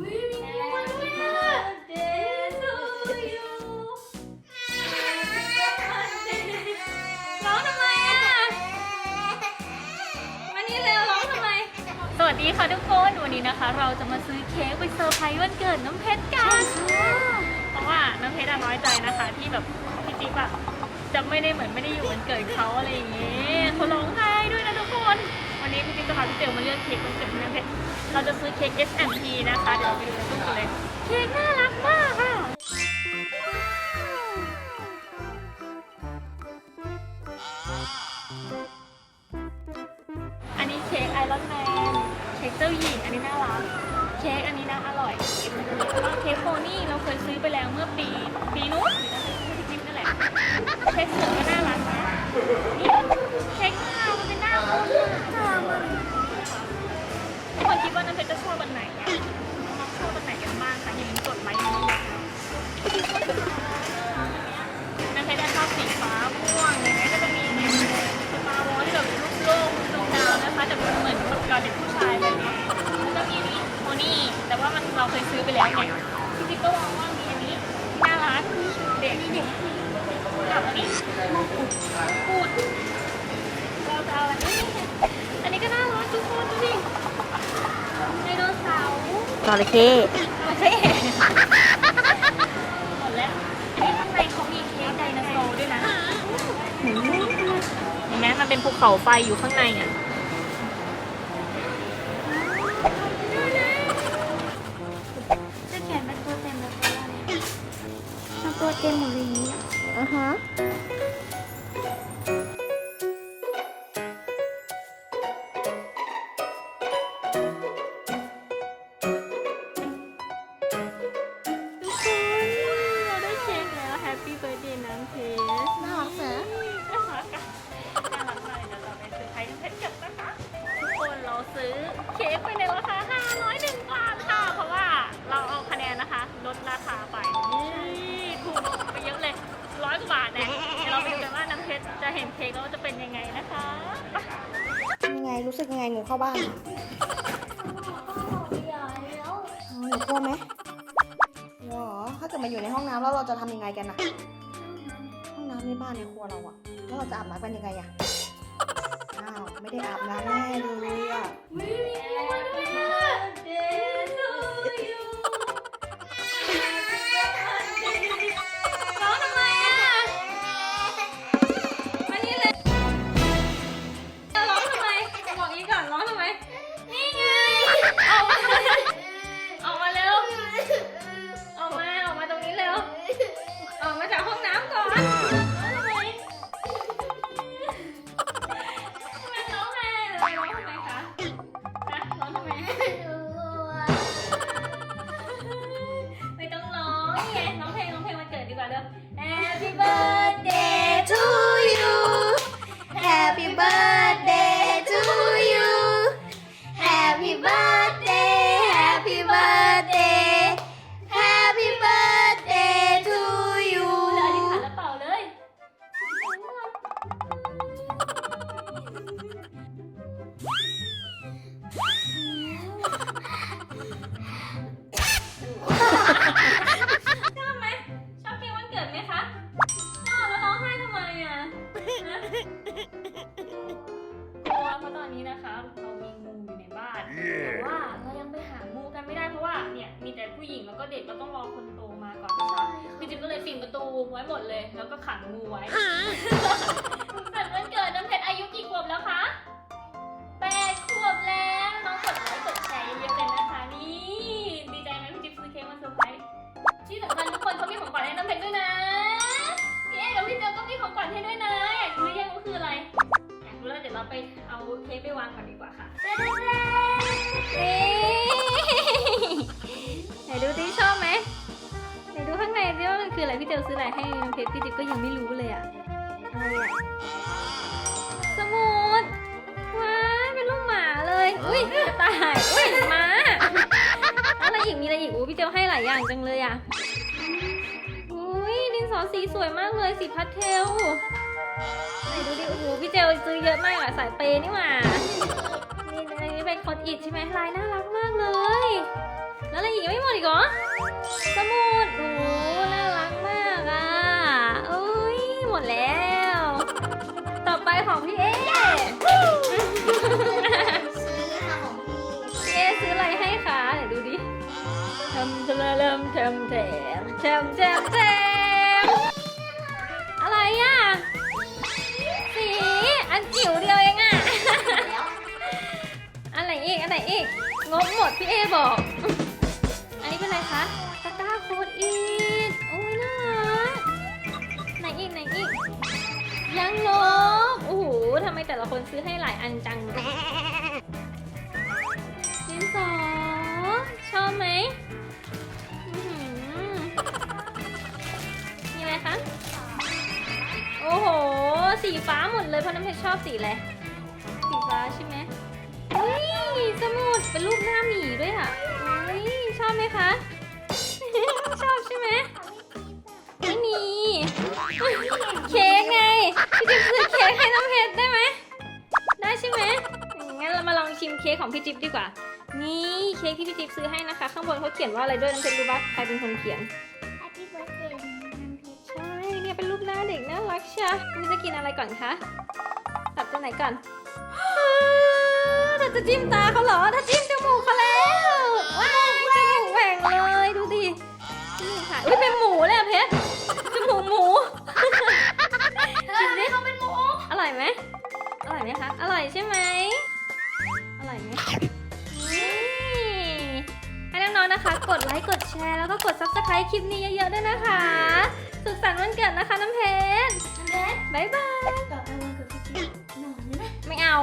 วิมีงูมาด้วยอะ birthday to you ร้องทำไมอะ มานี่เร็วร้องทำไม สวัสดีค่ะทุกคนวันนี้นะคะ เราจะมาซื้อเค้กไปเซอร์ไพรส์วันเกิดน้ำเพชรกัน เพราะว่าน้ำเพชรอะน้อยใจนะคะ ที่แบบพี่จิ๊บอะจะไม่ได้เหมือนไม่ได้อยู่วันเกิดเขาอะไรอย่างเงี้ยเขาร้องไห้ด้วยนะทุกคน วันนี้พี่จิ๊บจะพาพี่เจลมาเลือกเค้กวันเกิดให้น้ำเพชรเราจะซื้อเค้ก S&P นะคะ เดี๋ยวเราไปดูในตู้กันเลย เค้กน่ารักมากค่ะอันนี้เค้กไอรอนแมน เค้กเจ้าหญิง อันนี้น่ารัก เค้กอันนี้น่าอร่อยแล้วเค้กโพนี่เราเคยซื้อไปแล้วเมื่อปี ปีนู้นที่คลิปนั่นแหละ เค้กสวยก็น่ารักนะ เพชรจะชอบอันไหนอะน้องๆชอบอันไหนกันบ้างคะอย่าลืมกดไลค์กันเยอะๆนะน้ำเพชรจะชอบสีฟ้าม่วงอะไรเงี้ยก็จะมีเนี่ยสตาร์วอลที่แบบเป็นรูปโลกตรงดาวนะคะแต่มันเหมือนแบบกับเด็กผู้ชายเลยเนี่ยแล้วก็มีนนี้โมนี่แต่ว่ามันเราเคยซื้อไปแล้วไงพี่จิ๊กก็มองว่ามีอันนี้น่ารักเด็กเด็กกับอันนี้พูดเราจะเอาอันนี้อันนี้ก็น่ารักทุกคนดูดิ จระเข้โอเคหมดแล้วอันนี้ข้างในเขามีเค้กไดโนเสาร์ด้วยนะ เห็นไหมมันเป็นภูเขาไฟอยู่ข้างในอะจ รจะเห็นเค้กแล้วจะเป็นยังไงนะคะยังไงรู้สึกยังไงงูเข้าบ้านหนูกลัวไหมหรอถ้าเกิดมาอยู่ในห้องน้ำแล้วเราจะทำยังไงกันนะห้องน้ำในบ้านในครัวเราอะแล้วเราจะอาบน้ำกันยังไงอะอ้าวไม่ได้อาบน้ำแน่เลยอะ Bye. ผู้หญิงแล้วก็เด็กเราต้องรอคนโตมาก่อนนะคะพี่จิ๊บก็เลยปิดประตูไว้หมดเลย แล้วก็ขังงูไว้แต่วันเกิดน้ำเพชรอายุกี่ขวบแล้วคะแปดขวบแล้วน้องกดไลค์กดแชร์เยอะๆเลยนะคะนี่ดีใจไหมพี่จิ๊บซื้อเค้กมาเซอร์ไพรส์ที่สำคัญทุกคนเขามีของขวัญให้น้ำเพชรด้วยนะพี่เอ๊กับพี่เจลก็มีของขวัญให้ด้วยนะอยากรู้หรือยังว่าคืออะไรอยากรู้แล้วเดี๋ยวเราไปเอาเค้กไปวางก่อนดีกว่าค่ะไหน คืออะไรพี่เจลซื้ออะไรให้น้องเพชรพี่จิ๊บก็ยังไม่รู้เลยอะอะไรอะสมุดว้ายเป็นลูกหมาเลย อุ้ยกระต่ายอุ้ยหมาอะไรอีกมีอะไรอีกอู้พี่เจลให้หลายอย่างจังเลยอะอุ้ยดินสอสีสวยมากเลยสีพาสเทลไหนดูดิโอ้โหพี่เจลซื้อเยอะมากอะสายเปย์นี่หว่านี่อันนี้เป็นคอนอิดใช่ไหมลายน่ารักมากเลย แล้วอะไรอีกยังไม่หมดอีกเหรอ ทำทะเริ่มทำแถมแถมแถมแถมอะไรอะ สี อันจิ๋วเดียวเองอะ อันไหนอีก อันไหนอีก งบหมดพี่เอบอก อันนี้เป็นอะไรคะตะกร้าโคดอีทโอ้ยน่ารักไหนอีกไหนอีก ยังลบโอ้โหทำไมแต่ละคนซื้อให้หลายอันจัง สีฟ้าหมดเลยเพราะน้ำเพชรชอบสีอะไรสีฟ้าใช่ไหมเฮ้ยสมุดเป็นรูปหน้าหมีด้วยอะเฮ้ยชอบไหมคะ ชอบใช่ไหมไม่มีเค้กไงพี่จิ๊บซื้อเค้กให้น้ำเพชรได้ไหมได้ใช่ไหมงั้นเรามาลองชิมเค้กของพี่จิ๊บดีกว่า นี่เค้กที่พี่จิ๊บซื้อให้นะคะ ข้างบนเขาเขียนว่าอะไรด้วยน้ำเพชรรู้ปะใครเป็นคนเขียน ชียวนี่จะกินอะไรก่อนคะตัดตัวไหนก่อนเราจะจิ้มตาเขาเหรอถ้าจิ้มจมูกเขาแล้วว้าวจมูกแหว่งเลยดูดิจมูกค่ะอุ้ยเป็นหมูเลยอะเพชรจมูกหมูกินดิเขาเป็นหมูอร่อยไหมอร่อยไหมคะอร่อยใช่ไหมอร่อยไหมให้น้องๆนะคะ กดไลค์กดแชร์แล้วก็กด subscribe คลิปนี้เยอะๆด้วยนะคะ สุขสันต์วันเกิดนะคะน้ำเพชรน้ำเพชรบายบายต่อไปวันเกิดพี่เจี๊ยนอนไหมไม่เอา